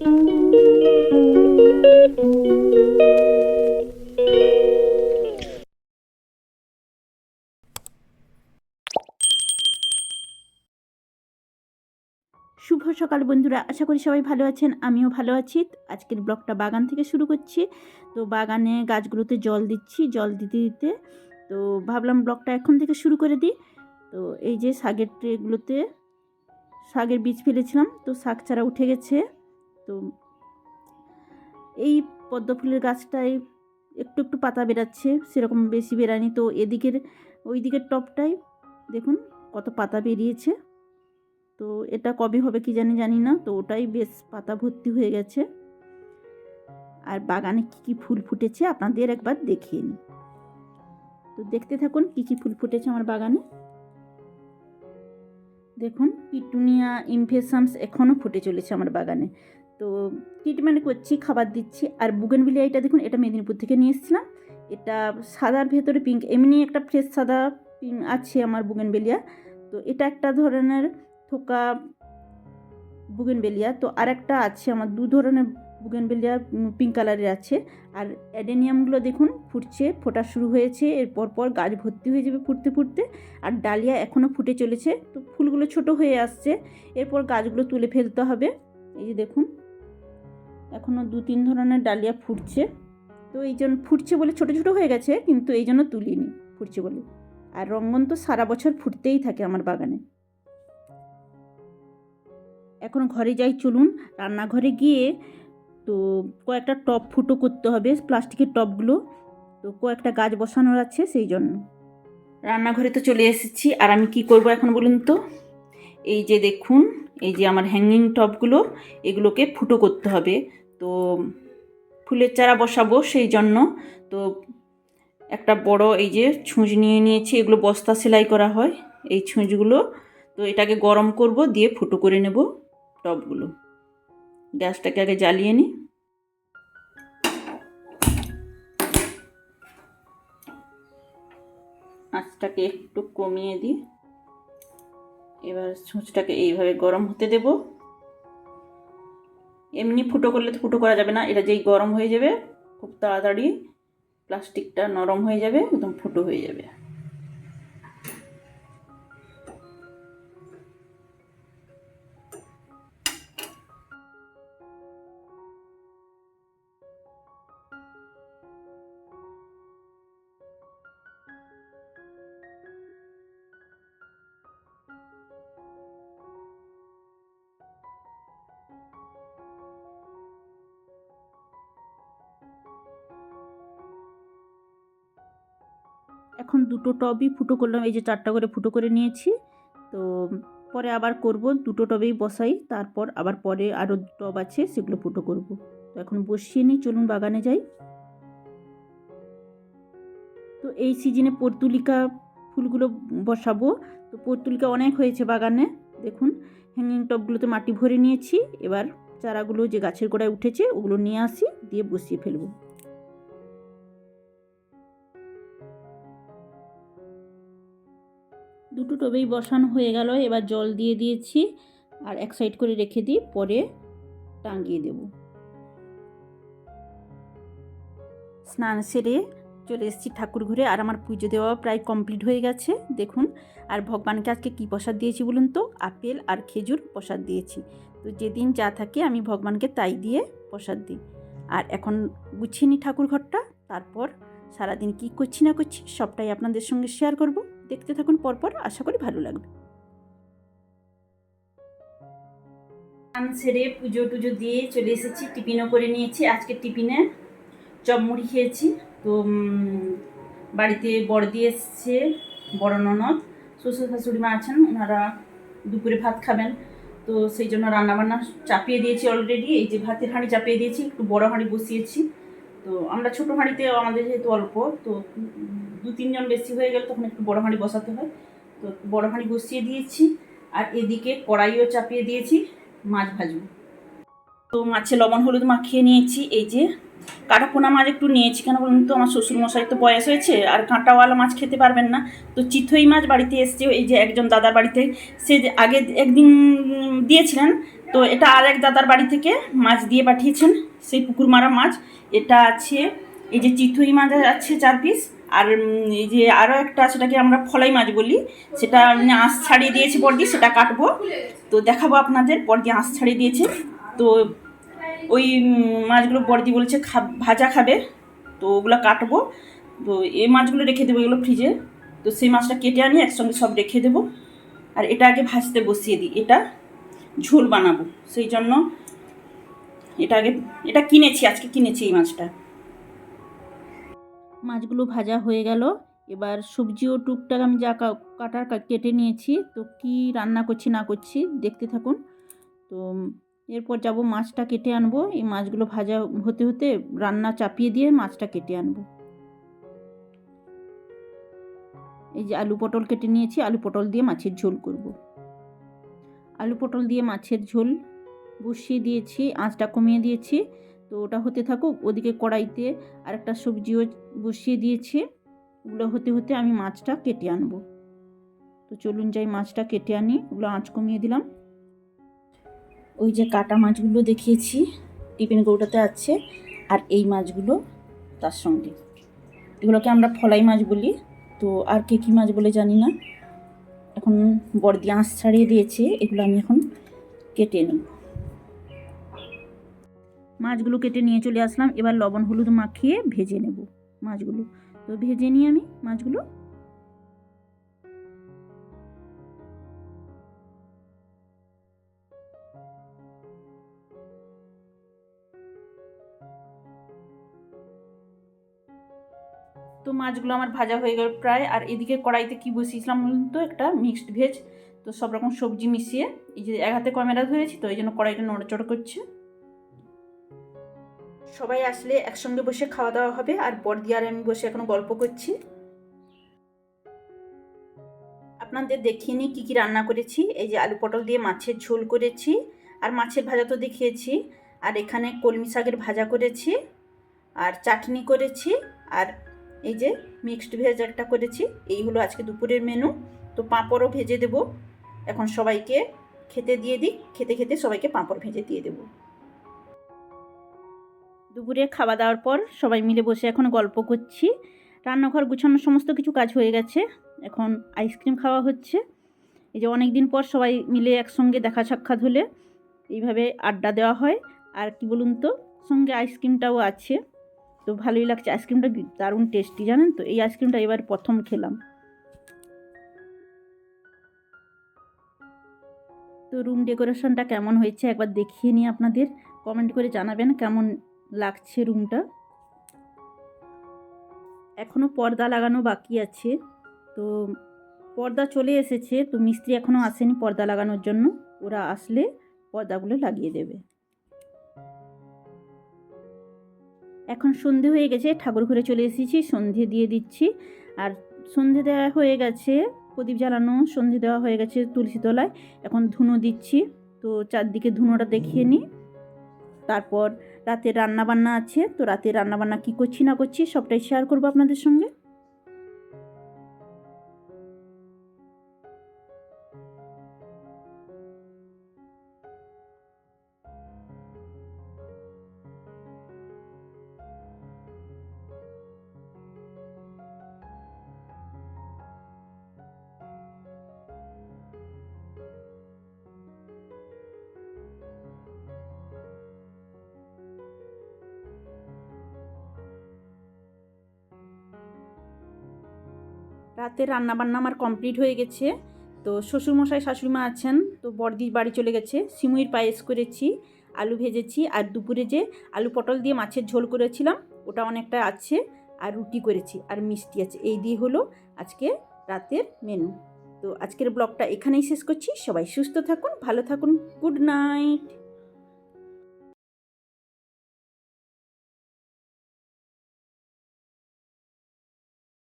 শুভ সকাল বন্ধুরা, আশা করি সবাই ভালো আছেন, আমিও ভালো আছি। আজকের ব্লগটা বাগান থেকে শুরু করছি। তো বাগানে গাছগুলোতে জল দিচ্ছি, জল দিতে দিতে। তো ভাবলাম ব্লগটা এখন থেকে শুরু করে দিই। তো এই যে শাকের ট্রেগুলোতে শাকের বীজ ফেলেছিলাম, তো শাক চারা উঠে গেছে। এই পদ্ম ফুলের গাছটায় একটু একটু পাতা বেরাচ্ছে, সেরকম বেশি বেরায়নি। তো এদিকের ওই দিকের টপটায় দেখুন কত পাতা বেরিয়েছে। তো এটা কবে হবে কি জানি জানি না। তো ওটাই বেশ পাতা ভর্তি হয়ে গেছে। আর বাগানে কী কী ফুল ফুটেছে আপনাদের একবার দেখিয়ে নিই। তো দেখতে থাকুন কী কী ফুল ফুটেছে আমার বাগানে। দেখুন, পিটুনিয়া, ইনফেসামস এখনও ফুটে চলেছে আমার বাগানে। তো ট্রিটমেন্ট করছি, খাবার দিচ্ছি। আর বুগেনবিলিয়া এটা দেখুন, এটা মেদিনীপুর থেকে নিয়ে এসেছিলাম। এটা সাদার ভেতরে পিঙ্ক এমনি একটা ফ্রেশ সাদা পিঙ্ক আছে আমার বুগেনবেলিয়া তো এটা একটা ধরনের থোকা বুগেনবেলিয়া তো আর একটা আছে আমার, দু ধরনের বুগেনবেলিয়া পিঙ্ক কালারের আছে। আর অ্যাডেনিয়ামগুলো দেখুন, ফুটছে ফোটা শুরু হয়েছে। এরপর পর গাছ ভর্তি হয়ে যাবে ফুটতে ফুটতে। আর ডালিয়া এখনও ফুটে চলেছে। তো ফুলগুলো ছোট হয়ে আসছে। এরপর গাছগুলো তুলে ফেলতে হবে। এই যে দেখুন। এখনও দু তিন ধরনের ডালিয়া ফুটছে। তো এই জন্য ফুটছে বলে ছোটো ছোটো হয়ে গেছে, কিন্তু এই জন্য তুলিনি, ফুটছে বলে। আর রঙ্গন তো সারা বছর ফুটতেই থাকে আমার বাগানে। এখন ঘরে যাই, চলুন। রান্নাঘরে গিয়ে তো কয়েকটা টব ফুটো করতে হবে, প্লাস্টিকের টবগুলো। তো কয়েকটা গাছ বসানোর আছে সেই জন্য। রান্নাঘরে তো চলে এসেছি, আর আমি কি করব এখন বলুন তো? এই যে দেখুন এই যে আমার হ্যাঙ্গিং টবগুলো এগুলোকে ফুটো করতে হবে। তো ফুলের চারা বসাবো সেই জন্য। তো একটা বড় এই যে ছুঁচ নিয়ে নিয়েছি, এগুলো বস্তা সেলাই করা হয় এই ছুঁচগুলো। তো এটাকে গরম করব, দিয়ে ফুটো করে নেব টবগুলো গ্যাসটাকে আগে জ্বালিয়ে নিই। আঁচটাকে একটু কমিয়ে দিই। এবার ছুঁচটাকে এইভাবে গরম হতে দেব। এমনি ফুটো করলে তো ফুটো করা যাবে না, এটা যেই গরম হয়ে যাবে, খুব তাড়াতাড়ি প্লাস্টিকটা নরম হয়ে যাবে, একদম ফুটো হয়ে যাবে। এখন দুটো টবই ফুটো করলাম, এই যে চারটা করে ফুটো করে নিয়েছি। তো পরে আবার করব, দুটো টবেই বসাই, তারপর আবার পরে আরও টব আছে, সেগুলো ফুটো করব। তো এখন বসিয়ে নিই, চলুন বাগানে যাই। তো এই সিজনে পর্তুলিকা ফুলগুলো বসাবো। তো পর্তুলিকা অনেক হয়েছে বাগানে, দেখুন। হ্যাঙ্গিং টবগুলোতে মাটি ভরে নিয়েছি, এবার চারাগুলো যে গাছের গোড়ায় উঠেছে, ওগুলো নিয়ে আসি, দিয়ে বসিয়ে ফেলব। দুটো টবেই বসানো হয়ে গেল। এবার জল দিয়ে দিয়েছি আর এক সাইড করে রেখে দিই, পরে টাঙিয়ে দেব। স্নান সেরে চলে এসেছি ঠাকুর ঘরে আর আমার পুজো দেওয়া প্রায় কমপ্লিট হয়ে গেছে। দেখুন, আর ভগবানকে আজকে কী প্রসাদ দিয়েছি বলুন তো? আপেল আর খেজুর প্রসাদ দিয়েছি। তো যেদিন যা থাকে আমি ভগবানকে তাই দিয়ে প্রসাদ দিই। আর এখন গুছিয়ে নিই ঠাকুর ঘরটা, তারপর সারাদিন কী করছি না করছি সবটাই আপনাদের সঙ্গে শেয়ার করব। দেখতে থাকুন পরপর, আশা করি ভালো লাগবে। সেরে পুজো টুজো দিয়ে চলে এসেছি, টিফিনও করে নিয়েছি। আজকে টিফিনে চপ মুড়ি খেয়েছি। তো বাড়িতে বড়দি এসছে, বড় ননদ। শ্বশুর শাশুড়ি মা আছেন, ওনারা দুপুরে ভাত খাবেন। তো, সেই জন্য রান্নাবান্না চাপিয়ে দিয়েছি অলরেডি এই যে ভাতের হাঁড়ি চাপিয়ে দিয়েছি, একটু বড় হাঁড়ি বসিয়েছি। তো, আমরা ছোটো হাঁড়িতে আমাদের যেহেতু অল্প, তো দু তিনজন বেশি হয়ে গেলে তখন একটু বড় হাঁড়ি বসাতে হয়। তো বড় হাঁড়ি বসিয়ে দিয়েছি আর এদিকে কড়াইও চাপিয়ে দিয়েছি, মাছ ভাজবো। তো মাছে লবণ, হলুদ মাখিয়ে নিয়েছি। এই যে কাটাপোনা মাছ একটু নিয়েছি কেন বলুন তো? আমার শ্বশুরমশাই তো বয়স হয়েছে আর কাঁটাওয়ালা মাছ খেতে পারবেন না। তো চিথই মাছ বাড়িতে এসছে, এই যে একজন দাদার বাড়িতে। সে আগে একদিন দিয়েছিলেন, তো এটা আর এক দাদার বাড়ি থেকে মাছ দিয়ে পাঠিয়েছেন, সেই পুকুর মারা মাছ। এটা আছে, এই যে চিথুই মাছ আছে চার পিস। আর এই যে আরও একটা সেটাকে আমরা ফলাই মাছ বলি। সেটা মানে আঁশ ছাড়িয়ে দিয়েছে বড়দি সেটা কাটবো। তো দেখাবো আপনাদের বড়দি আঁশ ছাড়িয়ে দিয়েছে। তো ওই মাছগুলো বড়দি বলছে খা, ভাজা খাবে। তো ওগুলো কাটবো। তো এই মাছগুলো রেখে দেবো এগুলো ফ্রিজে। তো সেই মাছটা কেটে আনি, একসঙ্গে সব রেখে দেবো। আর এটা আগে ভাজতে বসিয়ে দিই। এটা ঝোল বানাবো। সেই জন্য এটা আগে, এটা কিনেছি, আজকে কিনেছি এই মাছটা। মাছগুলো ভাজা হয়ে গেল। এবার সবজিও টুকটাক আমি যা কাটার কেটে নিয়েছি। তো কি রান্না করছি না করছি দেখতে থাকুন। তো এরপর যাব মাছটা কেটে আনব। এই মাছগুলো ভাজা হতে হতে রান্না চাপিয়ে দিয়ে মাছটা কেটে আনব। এই যে আলু পটল কেটে নিয়েছি। আলু পটল দিয়ে মাছের ঝোল করব। আলু পটল দিয়ে মাছের ঝোল বসিয়ে দিয়েছি। আঁচটা কমিয়ে দিয়েছি। তো ওটা হতে থাকুক, ওদিকে কড়াইতে আর একটা সবজিও বসিয়ে দিয়েছি। ওগুলো হতে হতে আমি মাছটা কেটে আনব। তো চলুন যাই মাছটা কেটে আনি, ওগুলো আঁচ কমিয়ে দিলাম। ওই যে কাটা মাছগুলো দেখিয়েছি, টিফিন কৌটাতে আছে, আর এই মাছগুলো তার সঙ্গে। এগুলোকে আমরা ফলাই মাছ বলি, তো আর কে কী মাছ বলে জানি না। এখন বড়দি আঁশ ছাড়িয়ে দিয়েছে, এগুলো আমি এখন কেটে নেব। মাছগুলো কেটে নিয়ে চলে আসলাম। এবার লবণ, হলুদ মাখিয়ে ভেজে নেব মাছগুলো। তো ভেজে নিই আমি মাছগুলো তো মাছগুলো আমার ভাজা হয়ে গেল প্রায়। আর এদিকে কড়াইতে কি বসিয়েছিলাম তো? একটা মিক্সড ভেজ তো সব রকম সবজি মিশিয়ে, এই যে এক হাতে ক্যামেরা ধরেছি, তো এই জন্য কড়াইটা নড়াচড়া করছে। সবাই আসলে একসঙ্গে বসে খাওয়া দাওয়া হবে আর বর্দি আর আমি বসে এখনও গল্প করছি। আপনাদের দেখিয়ে নিই কী কী রান্না করেছি। এই যে আলু পটল দিয়ে মাছের ঝোল করেছি আর মাছের ভাজা তো দেখিয়েছি। আর এখানে কলমি শাকের ভাজা করেছি আর চাটনি করেছি আর এই যে মিক্সড ভেজ একটা করেছি। এই হলো আজকে দুপুরের মেনু তো পাঁপড়ও ভেজে দেব। এখন সবাইকে খেতে দিয়ে দিই। খেতে খেতে সবাইকে পাঁপড় ভেজে দিয়ে দেবো। দুপুরে খাওয়া দাওয়ার পর সবাই মিলে বসে এখন গল্প করছি। রান্নাঘর গুছানোর সমস্ত কিছু কাজ হয়ে গেছে। এখন আইসক্রিম খাওয়া হচ্ছে। এই যে অনেক দিন পর সবাই মিলে একসঙ্গে দেখা সাক্ষাৎ হলে এইভাবে আড্ডা দেওয়া হয়। আর কি বলুন তো, সঙ্গে আইসক্রিমটাও আছে। তো ভালোই লাগছে। আইসক্রিমটা দারুণ টেস্টি জানেন তো? এই আইসক্রিমটা এবার প্রথম খেলাম। তো রুম ডেকোরেশনটা কেমন হয়েছে একবার দেখিয়ে নিই আপনাদের। কমেন্ট করে জানাবেন কেমন লাগছে রুমটা। এখনও পর্দা লাগানো বাকি আছে। তো পর্দা চলে এসেছে। তো মিস্ত্রি এখনও আসেনি পর্দা লাগানোর জন্য। ওরা আসলে পর্দাগুলো লাগিয়ে দেবে। এখন সন্ধে হয়ে গেছে। ঠাকুর ঘরে চলে এসেছি। সন্ধে দিয়ে দিচ্ছি। আর সন্ধে দেওয়া হয়ে গেছে। প্রদীপ জ্বালানো সন্ধে দেওয়া হয়ে গেছে তুলসী তলায়। এখন ধুনো দিচ্ছি। তো চারদিকে ধুনোটা দেখিয়ে নিই। তারপর রাতে রান্না বান্না আছে, তো রাতে রান্নাবান্না কী করছি না করছি সবটাই শেয়ার করব আপনাদের সঙ্গে। রাতে রান্না বান্না আমার কমপ্লিট হয়ে গেছে। তো শ্বশুরমশাই, শাশুড়িমা আছেন, তো বড়দির বাড়ি চলে গেছে। সিমুইর পায়েস করেছি, আলু ভেজেছি, আর দুপুরে যে আলু পটল দিয়ে মাছের ঝোল করেছিলাম, ওটা অনেকটা আছে, আর রুটি করেছি, আর মিষ্টি আছে। এই দিয়ে হলো আজকে রাতের মেনু তো আজকের ব্লগটা এখানেই শেষ করছি। সবাই সুস্থ থাকুন, ভালো থাকুন গুড নাইট